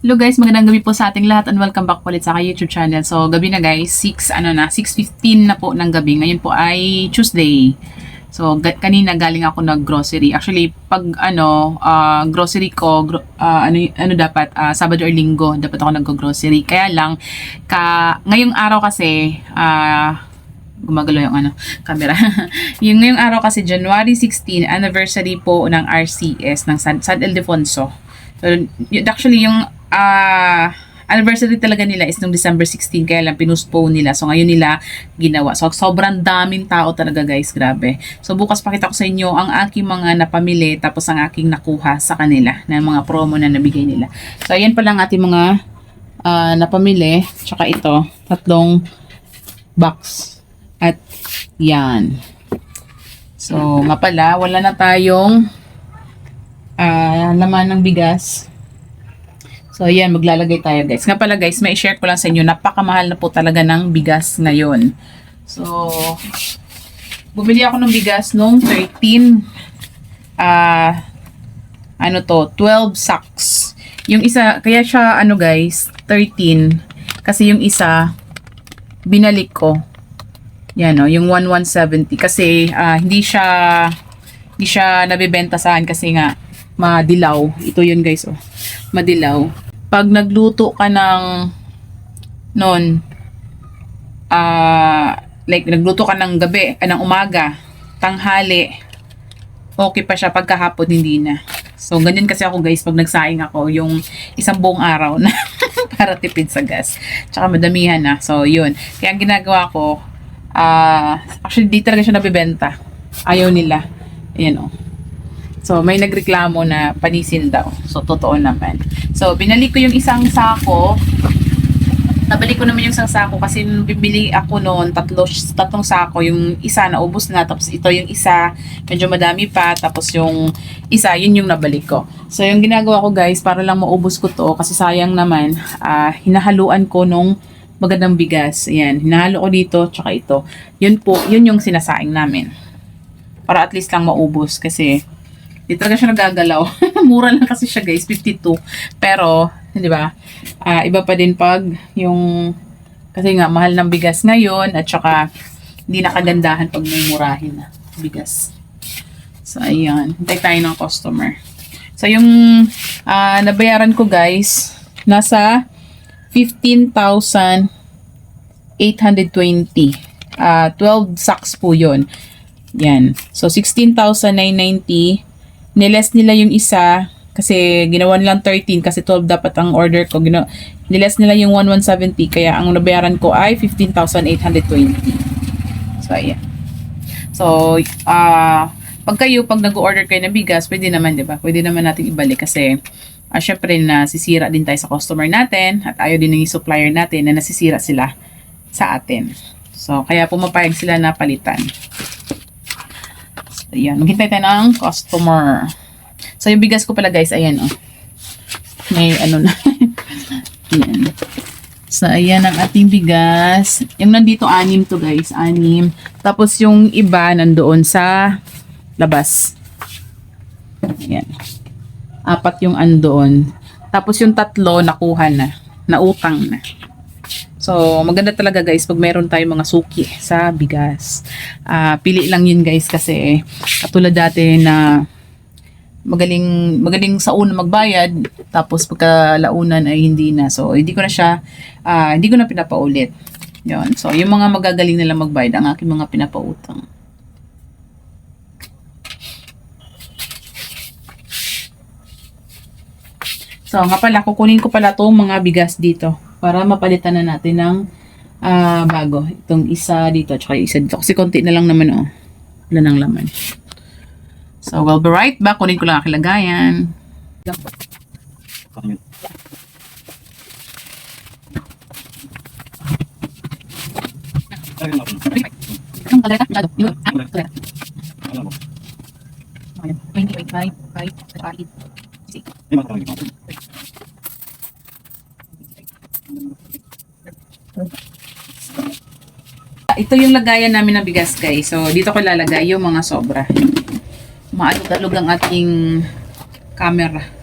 Hello guys, magandang gabi po sa ating lahat and welcome back ulit sa aking YouTube channel. So, gabi na guys, 6 ano na, 6:15 na po ng gabi. Ngayon po ay Tuesday. So, kanina galing ako nag-grocery. Actually, pag ano, ah, grocery ko, gro- ah, ano, ano dapat, ah, Sabado or Linggo, dapat ako nag-grocery. Kaya lang, ka, ngayong araw kasi, ah, gumagalaw yung ano, camera. yung ngayong araw kasi, January 16, anniversary po ng RCS ng San, San Ildefonso. So, actually, yung ah, anniversary talaga nila is nung December 16, kaya lang pinuspone nila. So, ngayon nila ginawa. So, sobrang daming tao talaga, guys. Grabe. So, bukas pakita ko sa inyo ang aking mga napamili, tapos ang aking nakuha sa kanila, na mga promo na nabigay nila. So, ayan pa lang ating mga ah, napamili. Tsaka ito, tatlong box. At yan. So, nga pala, wala na tayong ah, laman ng bigas. So, ayan, maglalagay tayo, guys. Nga pala, guys, may share ko lang sa inyo, napakamahal na po talaga ng bigas ngayon. So, bumili ako ng bigas nung 13, ah, ano to, 12 sacks. Yung isa, kaya siya, ano guys, 13. Kasi yung isa, binalik ko. Yan o, yung 1170. Kasi, ah, hindi siya, hindi siya nabibenta saan kasi nga, madilaw. Ito yun guys, oh. Madilaw. Pag nagluto ka ng, non, ah, like, nagluto ka ng gabi, ah, ng umaga, tanghali, okay pa siya pagkahapon hindi na. So, ganyan kasi ako guys, pag nagsaing ako, yung isang buong araw na para tipid sa gas. Tsaka madamihan na. So, yun. Kaya ang ginagawa ko, ah, actually, di talaga siya nabibenta. Ayaw nila. Ayan o. So, may nagreklamo na panisin daw. So, totoo naman. So, binalik ko yung isang sako nabalik ko naman yung isang sako kasi bibili ako noon, tatlo, tatlong sako, yung isa naubos na, tapos ito yung isa, medyo madami pa, tapos yung isa, yun yung nabalik ko. So, yung ginagawa ko guys, para lang maubos ko to, kasi sayang naman, ah, hinahaluan ko nung magandang bigas. Ayan, hinahalo ko dito, tsaka ito. Yun po, yun yung sinasaing namin. Para at least lang maubos, kasi Di talaga siya nagagalaw. Mura lang kasi siya guys, 52. Pero, di ba, ah, iba pa din pag yung, kasi nga, mahal ng bigas ngayon, at saka, hindi nakagandahan pag may murahin na bigas. So, ayan. Hintay tayo ng customer. So, yung ah, nabayaran ko guys, nasa 15,820. Ah, 12 sacks po yun. Yan. So, 16,990 niles nila yung isa kasi ginawa nilang 13 kasi 12 dapat ang order ko. Gina niles nila yung 1170 kaya ang nabayaran ko ay 15,820. So, ayan. So, ah pag kayo, pag nag-order kayo ng bigas, pwede naman, di ba? Pwede naman natin ibalik kasi ah syempre nasisira din tayo sa customer natin at ayaw din ng supplier natin na nasisira sila sa atin. So, kaya pumapayag sila na palitan. Ayan. Maghintay tayo ng customer. So, yung bigas ko pala guys, ayan oh. May ano na. ayan. So, ayan ang ating bigas. Yung nandito, anim to guys. Anim. Tapos yung iba nandoon sa labas. Ayan. Apat yung andoon. Tapos yung tatlo, nakuha na. Nautang na. So, maganda talaga guys pag meron tayong mga suki sa bigas. Ah, pili lang yun guys kasi katulad dati na magaling magaling sa una magbayad tapos pagka launan ay hindi na. So, hindi ko na siya ah, hindi ko na pinapaulit. Yun. So, yung mga magagaling nila magbayad ang aking mga pinapautang. So, nga pala, kukunin ko pala itong mga bigas dito para mapalitan na natin ng ah, bago. Itong isa dito, yung isa dito. Kasi konti na lang naman, oh. Wala nang laman. So, we'll be right back. Kunin ko lang ang aking. Anong kalera? Kalera. Ayan. 20, 25, 5, 5, 6. Ito yung lagayan namin ng bigas guys. So, dito ko lalagay yung mga sobra. Maalog-alog ang ating camera.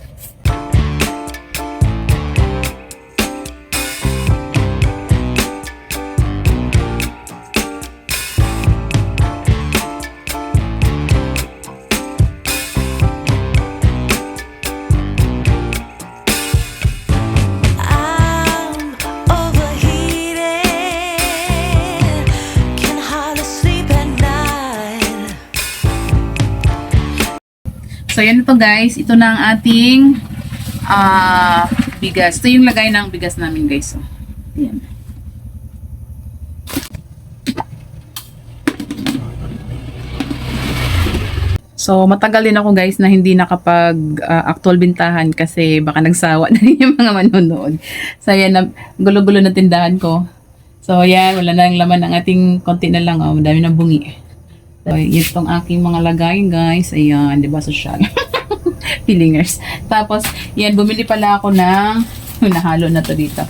So, yan ito guys. Ito na ang ating ah bigas. Ito yung lagay ng bigas namin guys. So, yan. So, matagal din ako guys na hindi nakapag ah, bintahan kasi baka nagsawa na rin yung mga manonood. So, yan, gulo-gulo na tindahan ko. So, yan, wala na yung laman ng ating konti na lang. Oh, dami ng bungi. So, yun tong aking mga lagay guys. Ayan, di ba, social. Feelingers. Tapos, yan, bumili pala ako ng, nahalo na to dito.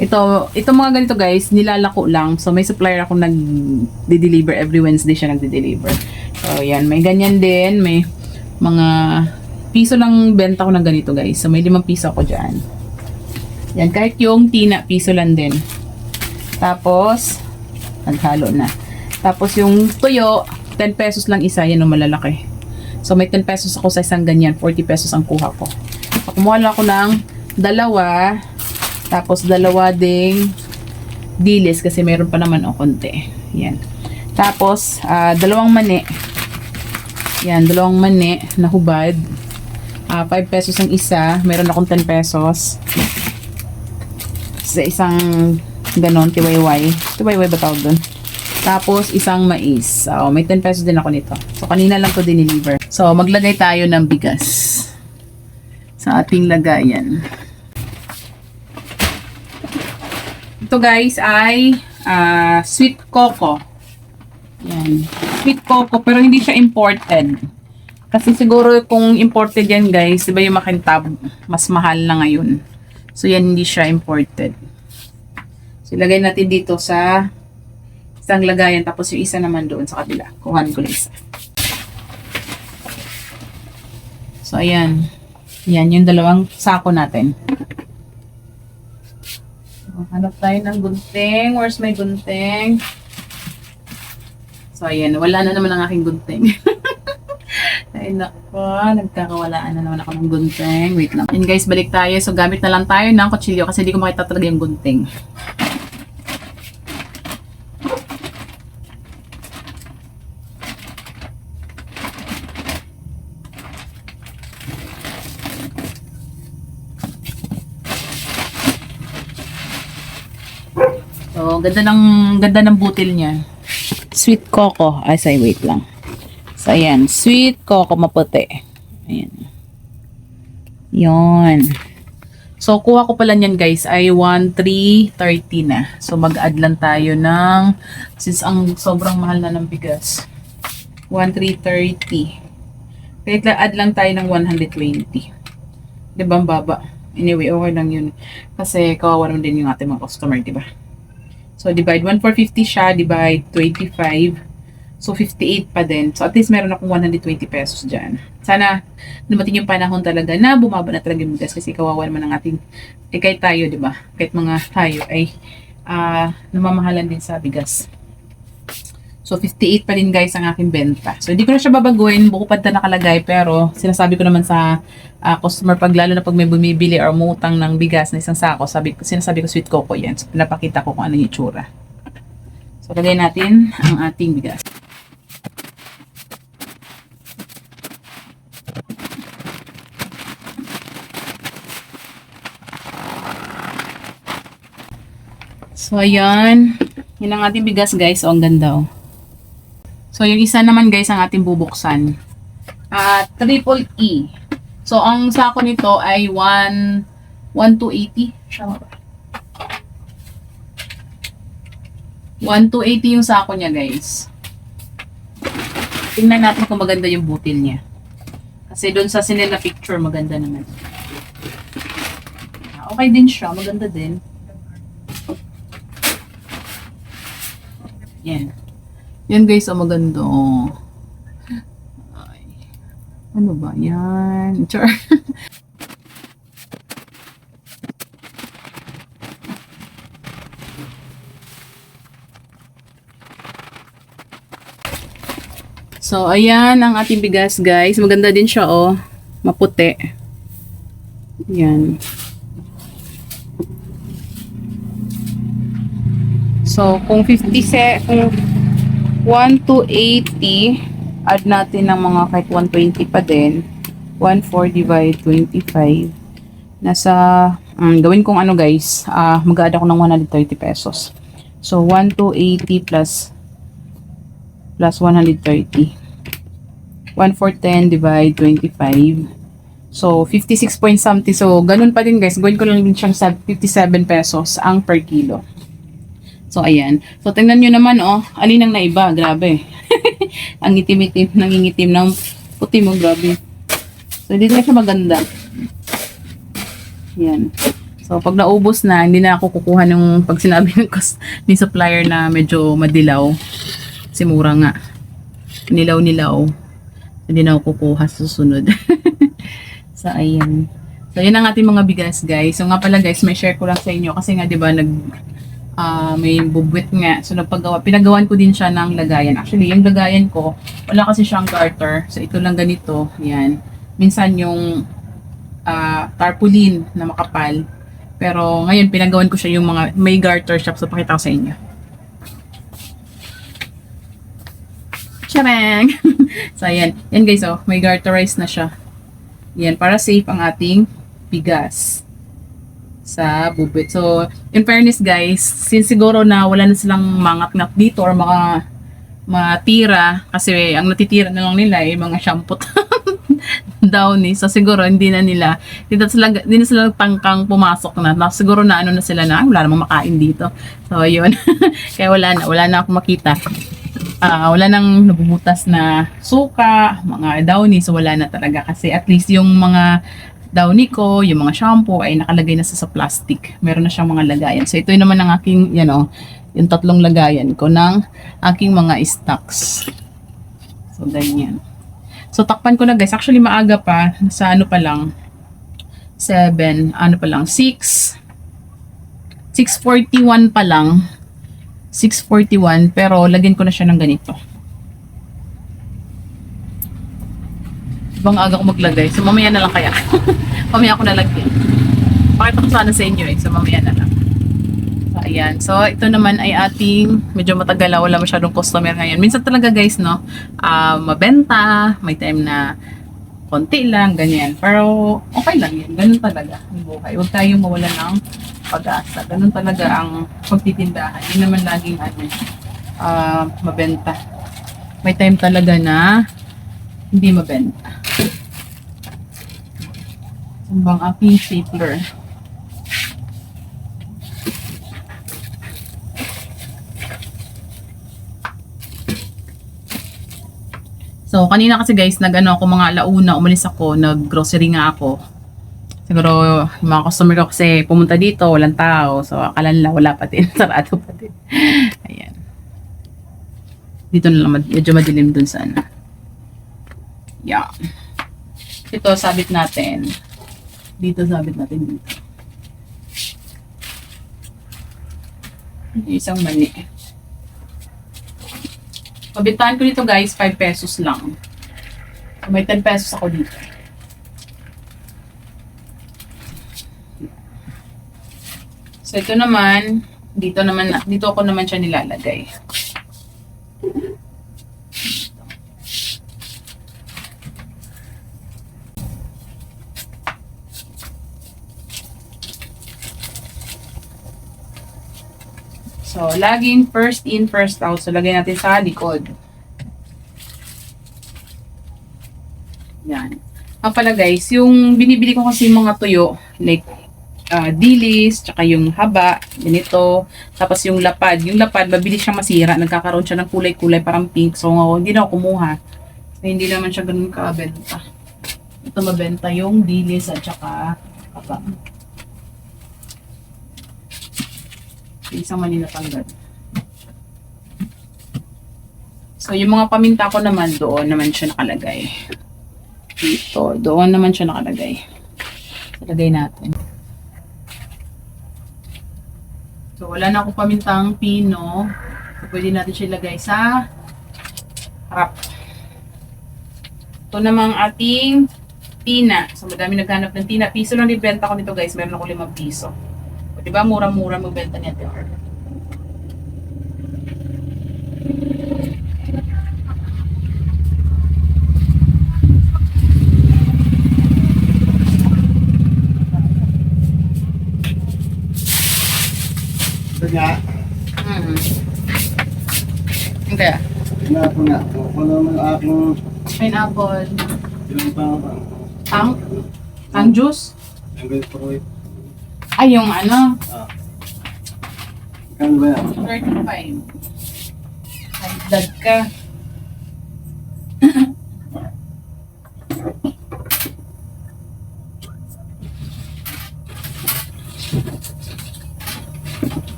Ito, ito mga ganito guys, nilalako lang. So, may supplier ako nag-deliver. Every Wednesday siya nag-deliver. So, yan. May ganyan din. May mga piso lang benta ko ng ganito guys. So, may limang piso ako dyan. Yan. Kahit yung tina, piso lang din. Tapos, naghalo na. Tapos, yung tuyo, 10 pesos lang isa. Yan ang malalaki. So, may 10 pesos ako sa isang ganyan. 40 pesos ang kuha ko. So, kumuha lang ako ng dalawa. Tapos, dalawa ding dilis kasi meron pa naman o konti. Yan. Tapos, ah, dalawang mani. Yan, dalawang mani na hubad. Ah, 5 pesos ang isa. Meron akong 10 pesos. Sa isang ganon, tiwayway. Tiwayway ba tawag doon? Tapos, isang mais. So, may 10 pesos din ako nito. So, kanina lang ko dineliver. So, maglagay tayo ng bigas sa ating lagayan. Ito guys ay ah, sweet coco. Yan. Sweet coco pero hindi siya imported. Kasi siguro kung imported yan guys, di yung makintab, mas mahal na ngayon. So yan hindi siya imported. So ilagay natin dito sa isang lagayan tapos yung isa naman doon sa kabila. Kuhanin ko na isa. So ayan. Yan yung dalawang sako natin. So, hanap tayo ng gunting. Where's my gunting? So ayan, wala na naman ang aking gunting. Ay nako, nagkakawalaan na naman ako ng gunting. Wait lang. Yun guys, balik tayo. So gamit na lang tayo ng kutsilyo kasi hindi ko makita talaga yung gunting. Ganda ng ganda ng butil niya. Sweet coco. Ay, say, wait lang. So, ayan. Sweet coco maputi. Ayan. Yon. So, kuha ko pala niyan guys ay 1,330 na. So, mag-add lang tayo ng, since ang sobrang mahal na ng bigas, 1,330. Kahit lang add lang tayo ng 120. Diba ang baba? Anyway, okay lang yun. Kasi kawawa naman din yung ating mga customer, diba? So, divide 1,450 siya, divide 25. So, 58 pa din. So, at least meron akong 120 pesos dyan. Sana dumating yung panahon talaga na bumaba na talaga yung bigas kasi kawawa naman ang ating, eh kahit tayo, di ba? Kahit mga tayo ay ah namamahalan din sa bigas. So, 58 pa rin guys ang aking benta. So, hindi ko na siya babaguhin. Bukupad na nakalagay. Pero, sinasabi ko naman sa ah, customer pag lalo na pag may bumibili or umutang ng bigas na isang sako, sabi, sinasabi ko sweet coco yan. So, pinapakita ko kung ano yung itsura. So, lagay natin ang ating bigas. So, ayan. Yun ang ating bigas, guys. O, ang ganda, oh. So, yung isa naman, guys, ang ating bubuksan. Ah, triple E. So, ang sako nito ay 1, 1 to 80. Siya ba? 1 to 80 yung sako niya, guys. Tingnan natin kung maganda yung butil niya. Kasi doon sa sinila picture, maganda naman. Okay din siya. Maganda din. Yan. Yan guys, ang maganda. oh. Ay. Ano ba? Yan. Char. so, ayan ang ating bigas guys. Maganda din siya oh. Maputi. Yan. So, kung 50 se, kung 1 to 80, add natin ng mga kahit 120 pa din. 1.4 divide 25. Nasa, um, gawin kong ano guys, ah mag-add ako ng 130 pesos. So, 1,280 plus plus 130. 1,410 divide 25. So, 56 point something. So, ganun pa din guys. Gawin ko lang din siyang sab- 57 pesos ang per kilo. So, ayan. So, tingnan nyo naman, oh. Alin ang naiba? Grabe. ang itim-itim, nangingitim ng puti mo. Grabe. So, hindi na siya maganda. Yan. So, pag naubos na, hindi na ako kukuha ng pag sinabi ng ni supplier na medyo madilaw. Kasi mura nga. Nilaw-nilaw. Hindi na ako kukuha sa susunod. so, ayan. So, yun ang ating mga bigas, guys. So, nga pala, guys, may share ko lang sa inyo. Kasi nga, di ba, nag, ah, may bubwit nga. So, nagpagawa, pinagawan ko din siya ng lagayan. Actually, yung lagayan ko, wala kasi siyang garter. So, ito lang ganito. Yan. Minsan yung ah, tarpaulin na makapal. Pero ngayon, pinagawan ko siya yung mga may garter shop. So, pakita ko sa inyo. Charang! so, ayan. Yan guys, oh. May garterized na siya. Yan, para safe ang ating bigas sa bubit. So, in fairness guys, since siguro na wala na silang mga knap dito or mga matira kasi ang natitira na lang nila ay mga shampoo downy. So siguro hindi na nila hindi na sila hindi na sila tangkang pumasok na. na siguro na ano na sila na "Ah, wala namang makain dito. So ayun. Kaya wala na wala na akong makita. Ah, wala nang nabubutas na suka, mga downy, so wala na talaga kasi at least yung mga downy ko, yung mga shampoo ay nakalagay na sa, sa plastic. Meron na siyang mga lagayan. So ito naman ang aking, yan o, yung tatlong lagayan ko ng aking mga stocks. So ganyan. So takpan ko na guys. Actually maaga pa, sa ano pa lang, 7, ano pa lang, 6, 641 pa lang. 641 pero lagyan ko na siya ng ganito. Ibang aga ko maglagay. So mamaya na lang kaya. mamaya ko nalagyan. Pakita ko sana sa inyo eh. So mamaya na lang. So ayan. So ito naman ay ating medyo matagal wala masyadong customer ngayon. Minsan talaga guys no, ah, mabenta, may time na konti lang, ganyan. Pero okay lang yan. Ganun talaga ang buhay. Huwag tayong mawala ng pag-asa. Ganun talaga ang pagtitindahan. Hindi naman laging ano, ah, mabenta. May time talaga na hindi mabenta. Ang bang aking stapler. So, kanina kasi guys, nag-ano ako mga alauna, umalis ako, nag-grocery nga ako. Siguro, yung mga customer ko kasi pumunta dito, walang tao. So, akala nila wala pa din, sarado pa din. Ayan. Dito na lang, medyo madilim dun sa ano. Yeah. Ito, sabit natin. Dito, sabit natin dito. Isang mani. Pabitaan ko dito guys, 5 pesos lang. So, may 10 pesos ako dito. So, ito naman, dito naman, dito ako naman siya nilalagay. So, laging first in, first out. So, lagay natin sa likod. Yan. Ah, pala guys, yung binibili ko kasi mga tuyo, like, ah, dilis, tsaka yung haba, ganito, tapos yung lapad. Yung lapad, mabilis siyang masira. Nagkakaroon siya ng kulay-kulay, parang pink. So, oh, hindi na ako kumuha. So, hindi naman siya ganun kabenta. Ito mabenta yung dilis at tsaka haba. Isang mali natanggal. So, yung mga paminta ko naman, doon naman siya nakalagay. Dito, doon naman siya nakalagay. Ilagay natin. So, wala na akong pamintang pino. So, pwede natin siya ilagay sa harap. Ito namang ating tina. So, madami naghanap ng tina. Piso lang ibenta ko nito guys. Meron ako 5 piso. Di ba murang-mura magbenta ni Ate Arlo? Ito nga. Hmm. Hindi. Ano Pineapple nga. Kung naman akong... Pineapple. Ilang pang pang? Pang? Pang juice? Ang gusto ko ito. Ay, yung ano? Ah. Kano ba yan? 35. Hagdag ka.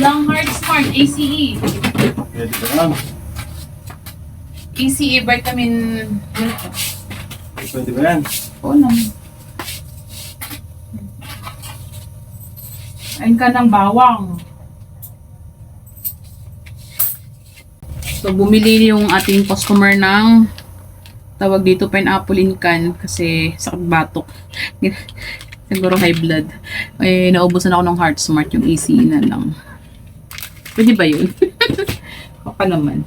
Long Heart Smart, ACE. Pwede? ACE E, vitamin... Pwede ba yan? Oo naman. Ayun ka ng bawang. So, bumili yung ating customer ng tawag dito pineapple in can kasi sakit batok. Siguro high blood. Eh, naubusan ako ng Heart Smart yung AC na lang. Pwede ba yun? Baka naman.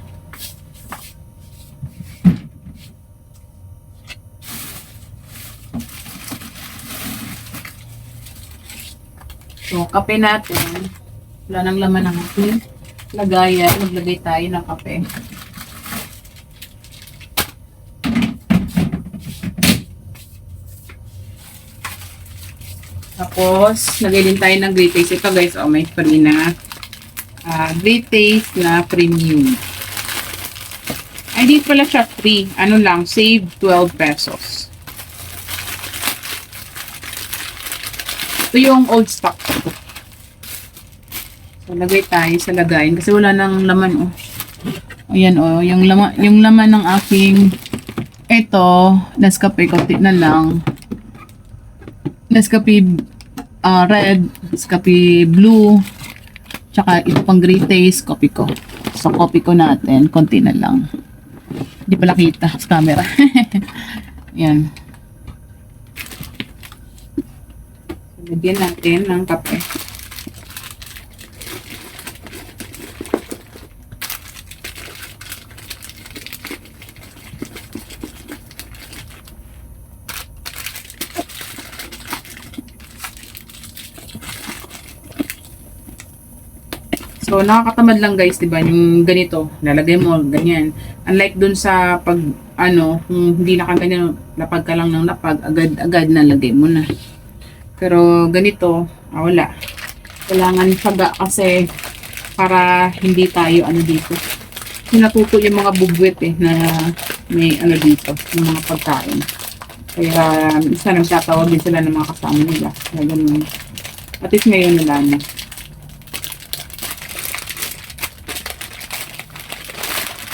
So, kape natin. Wala nang laman ng ating lagayan. Maglagay tayo ng kape. Tapos, lagay din tayo ng great taste. Ito guys, oh, may free na ah, great taste na premium. Ay, di pala siya free. Ano lang, save 12 pesos. Ito yung old stock. So, lagay tayo sa lagayin kasi wala nang laman, oh. Ayan, oh. Yung laman, yung laman ng aking ito, Nescafe, konti na lang. Nescafe ah, red, Nescafe blue, tsaka ito pang great taste, coffee ko. So, coffee ko natin, konti na lang. Hindi pala kita sa camera. Yan. Lagyan natin ng kape. So, nakakatamad lang guys, di ba? Yung ganito, lalagay mo, ganyan. Unlike dun sa pag, ano, kung hindi na ganyan, lapag ka lang ng lapag, agad-agad nalagay mo na. Pero ganito, ah, wala. Kailangan saga kasi para hindi tayo ano dito. Sinatuto yung mga bugwit eh na may ano dito, yung mga pagkain. Kaya isa nagtatawag din sila ng mga kasama nila. Kaya ganun. At least ngayon wala na.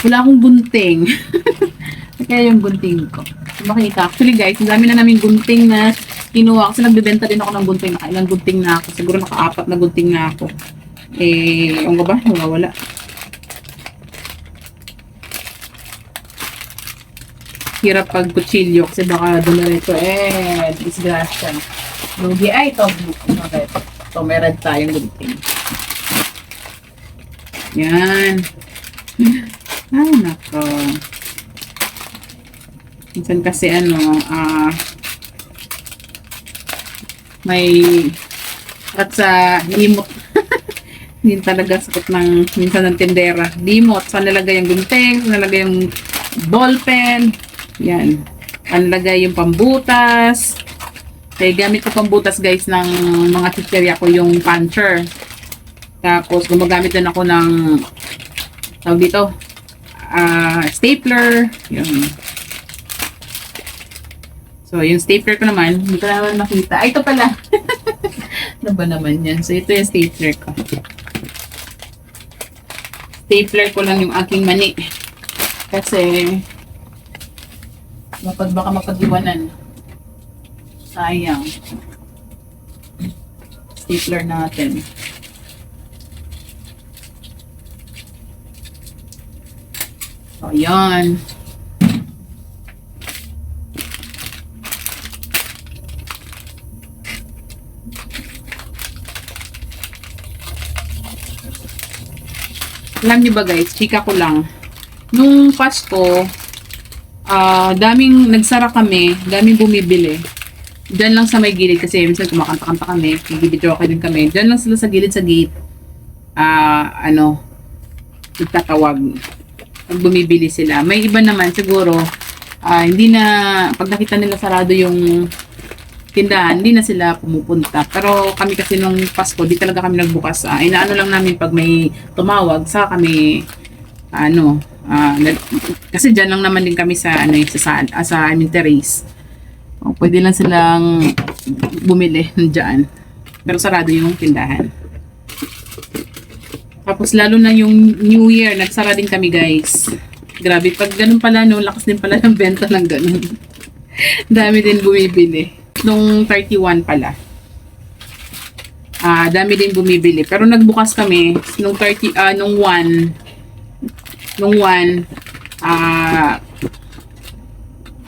Wala akong gunting. Kaya yung gunting ko. Makita. Actually guys, ang dami na namin gunting na kinuha. Kasi nagbebenta din ako ng gunting. Ilang gunting na ako. Siguro naka-apat na gunting na ako. Eh, yung ba? Nawawala. Hirap pag kutsilyo kasi baka doon na ito. Eh, disgrasya. Lugi. Ay, ito. Okay. Ito, meron tayong gunting. Yan. Ay, nako. Minsan kasi ano, ah, may at sa limot. Hindi talaga sakot ng minsan ng tindera. Limot. Saan nalagay yung gunting, saan nalagay yung ballpen. Yan. Saan nalagay yung pambutas. Kaya gamit ko pambutas guys ng mga chicherya ko yung puncher. Tapos gumagamit din ako ng tawag dito, ah stapler. Yun. So, yung stapler ko naman, hindi ko naman makita. Ay, ito pala. ano ba naman yan? So, ito yung stapler ko. Stapler ko lang yung aking mani. Kasi, mapag baka mapag-iwanan. Sayang. Stapler natin. So, yan. Alam niyo ba guys, chika ko lang. Nung Pasko, ah daming nagsara kami, daming bumibili. Diyan lang sa may gilid kasi minsan kumakanta-kanta kami, nagibidyo din kami. Diyan lang sila sa gilid sa gate. Ah, ano, nagtatawag. Pag bumibili sila. May iba naman siguro, ah, hindi na, pag nakita nila sarado yung tindahan, hindi na sila pumupunta. Pero kami kasi nung Pasko, di talaga kami nagbukas. Ah, inaano lang namin pag may tumawag, sa kami, ano, nag- kasi dyan lang naman din kami sa, ano, eh, sa, sa, sa I mean, terrace. O, pwede lang silang bumili dyan. Pero sarado yung tindahan. Tapos lalo na yung New Year, nagsara din kami guys. Grabe, pag ganun pala, no, lakas din pala ng benta ng ganun. Dami din bumibili. Nung 31 pala. Ah, dami din bumibili. Pero nagbukas kami nung 30 ah nung 1 nung 1 ah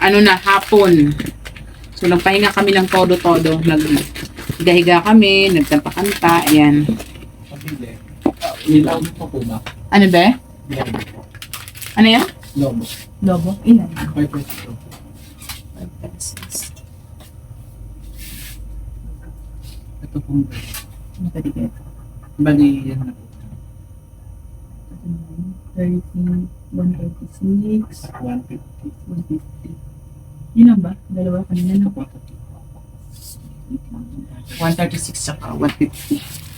ano na hapon. So nagpahinga kami ng todo-todo, nag higa kami, nagkanta-kanta, ayan. Pabili. Nilaw pa po ba? Ano ba? Lobo. Ano yan? Lobo. Lobo. Ilan? 5 pesos. 5 pesos. Ito pong Ano ka dito? bali yan na po. 30, 136, 150. 150. Yun lang ba? Dalawa kanina na. 136 saka 150.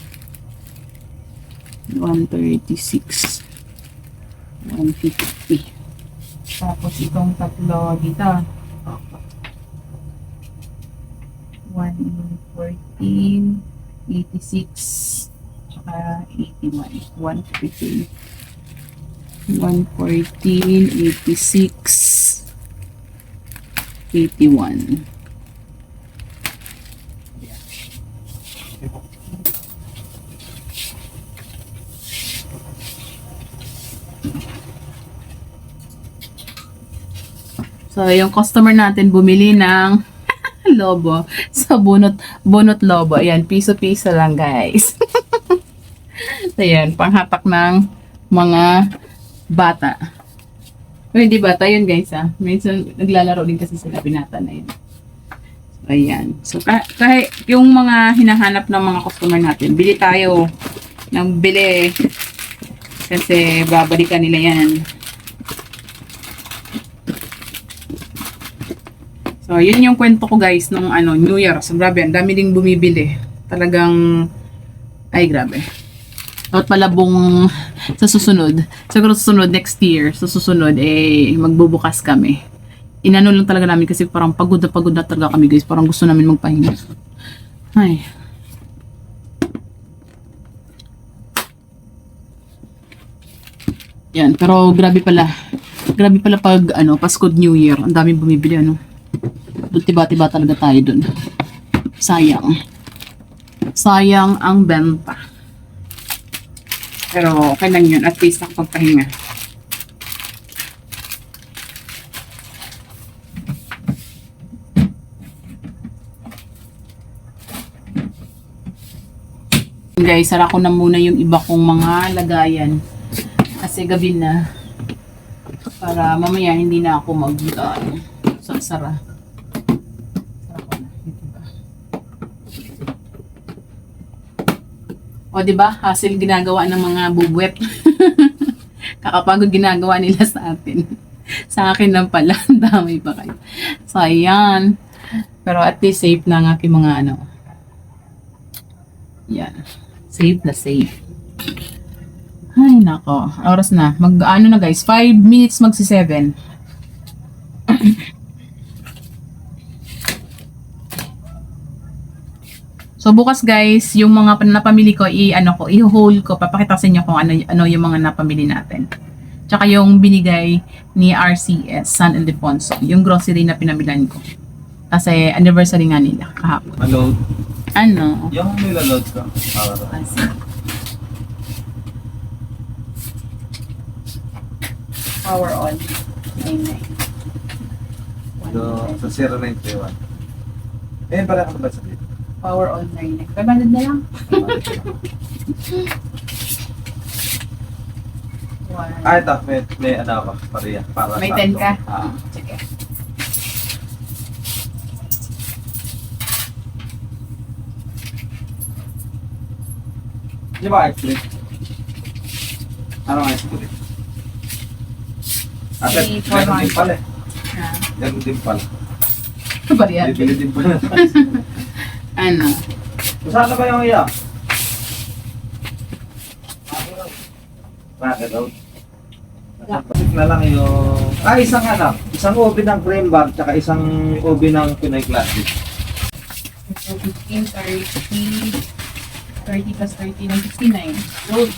136. 150. Tapos itong tatlo dito. 114, 86, saka 81. 115. 114, 86, 81. So, yung customer natin bumili ng lobo sa bunot, bunot lobo. Ayan, piso-piso lang guys. Ayan, panghatak ng mga bata. Pero hindi bata yun guys ah. Minsan naglalaro din kasi sila binata na yun. So, ayan. So, ka- kahit yung mga hinahanap ng mga customer natin, bili tayo ng bili. Kasi babalikan nila yan. So, yun yung kwento ko guys nung ano, New Year. So, grabe, ang dami ding bumibili. Talagang, ay grabe. Dapat pala bung sa susunod, siguro susunod next year, sa susunod, eh, magbubukas kami. Inano lang talaga namin kasi parang pagod na pagod na talaga kami guys. Parang gusto namin magpahinga. Ay. Yan, pero grabe pala. Grabe pala pag ano, Pasko New Year. Ang dami bumibili ano. Doon tiba-tiba talaga tayo dun. Sayang. Sayang ang benta. Pero okay lang yun. At least nakapagpahinga. Guys, sara ko na muna yung iba kong mga lagayan. Kasi gabi na. Para mamaya hindi na ako mag uh, sasara. Sara ko na. Ito ba? O, di ba? Hassle ginagawa ng mga bubwet. Kakapagod ginagawa nila sa atin. sa akin lang pala. Damay pa kayo. So, ayan. Pero at least safe na ang aking mga ano. Yan. Safe na safe. Ay, nako. Oras na. Mag, ano na guys, 5 minutes magsi 7. So bukas guys, yung mga napamili ko, i-ano ko, i-hold ko, papakita sa inyo kung ano, ano yung mga napamili natin. Tsaka yung binigay ni RCS, San Ildefonso, yung grocery na pinamilan ko. Kasi anniversary nga nila kahapon. Maload. Ano? Yung nilaload ka. Ah, Kasi, power on. 99. yung sa 091. Eh, para ka ba sa dito? Power on 99. 500 na lang. One. Ah, ito. May, may ano ako. Pareha. Para May sa 10 ito. ka? Ah. Sige. Di ba ice cream? Ano ang ice cream? Ate, four, meron din one. pala eh. Ha? Meron din pala. Bariya. Bibili din pala. Ano? Saan na ba yung iya? Bakit oh? daw? Bakit lang yung... Ah, isang anak. Isang OB ng cream bar, tsaka isang OB ng Pinay Classic. 15, 30, 30 plus 30 na 69. Road.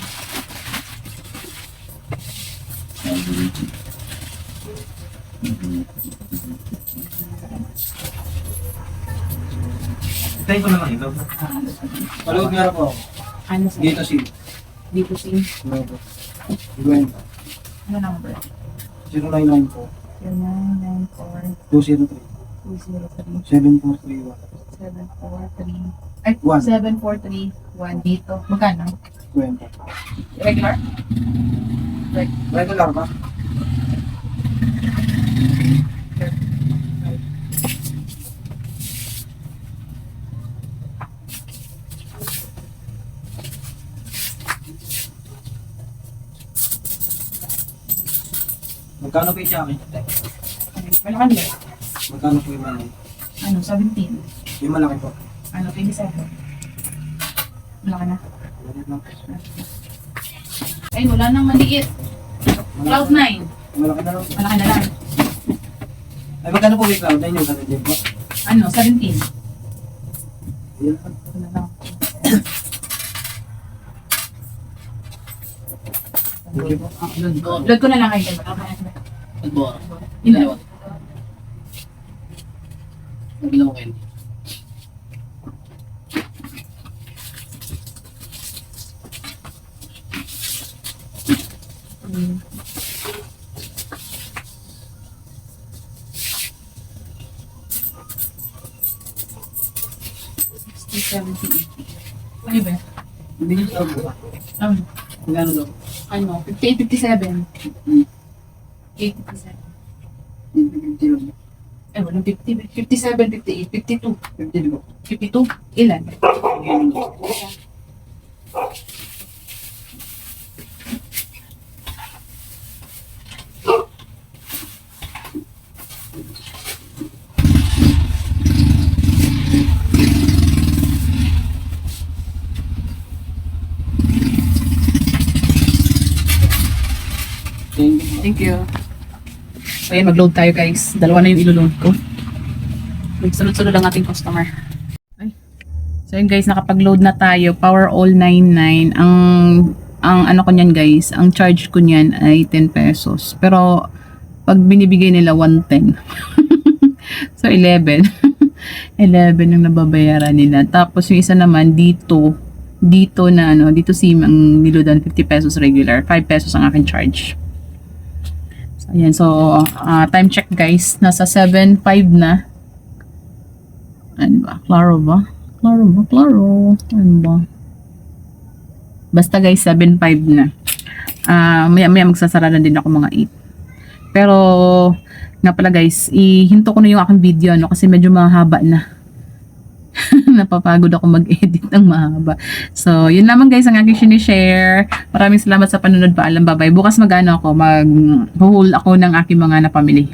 Try ko naman ito. Palawag nga po. Ano sa? Dito si. Dito si. Ano po? Gwen. Ano number? 099 0994. 203. 203. 7431. Ay, 7431 dito. Magkano? 20. Regular? Regular ba? Sure. Magkano po yung jacket? Malaki ba? Magkano po yung malaki? Ano, 17. Yung malaki po. Ano, 27. Malaki na. Maliit lang. Ay, wala nang maliit. Cloud 9. Malaki na lang. Malaki na lang. Ay, magkano po yung cloud? Ayun yung ganun din po. Ano, 17. Ayun. Wala lang. Thank you po. Ah, load. Load ko na lang kayo. Adbora. Ilan? Nabilang ko kayo. Eighty. Ano ba? Hindi yung cloud po. Um, Magkano daw? Ano, 58, 57. Hmm. 8, 57. 50 lang. Eh, walang 50. 57, 58, 52. 50 di po. 52? Ilan? Ayun. Thank you. Thank you. So, mag-load tayo guys. Dalawa na yung iloload ko. Sunod-sunod ang ating customer. Ay. So, yun guys, nakapag-load na tayo. Power all 99. Ang, ang ano ko niyan guys, ang charge ko niyan ay 10 pesos. Pero, pag binibigay nila 110. so, 11. 11 yung nababayaran nila. Tapos, yung isa naman dito, dito na ano, dito si ang niloadan 50 pesos regular. 5 pesos ang aking charge. Ayan. So, ah, time check guys. Nasa 7.5 na. Ano ba? Klaro ba? Klaro ba? Klaro. Ano ba? Basta guys, 7.5 na. Ah, maya maya magsasara na din ako mga 8. Pero, nga pala guys, ihinto ko na yung aking video no kasi medyo mahaba na. Napapagod ako mag-edit ng mahaba. So, yun lamang guys ang aking sinishare. Maraming salamat sa panunod. Paalam, bye-bye. Bukas magano ako, mag-haul ako ng aking mga napamili.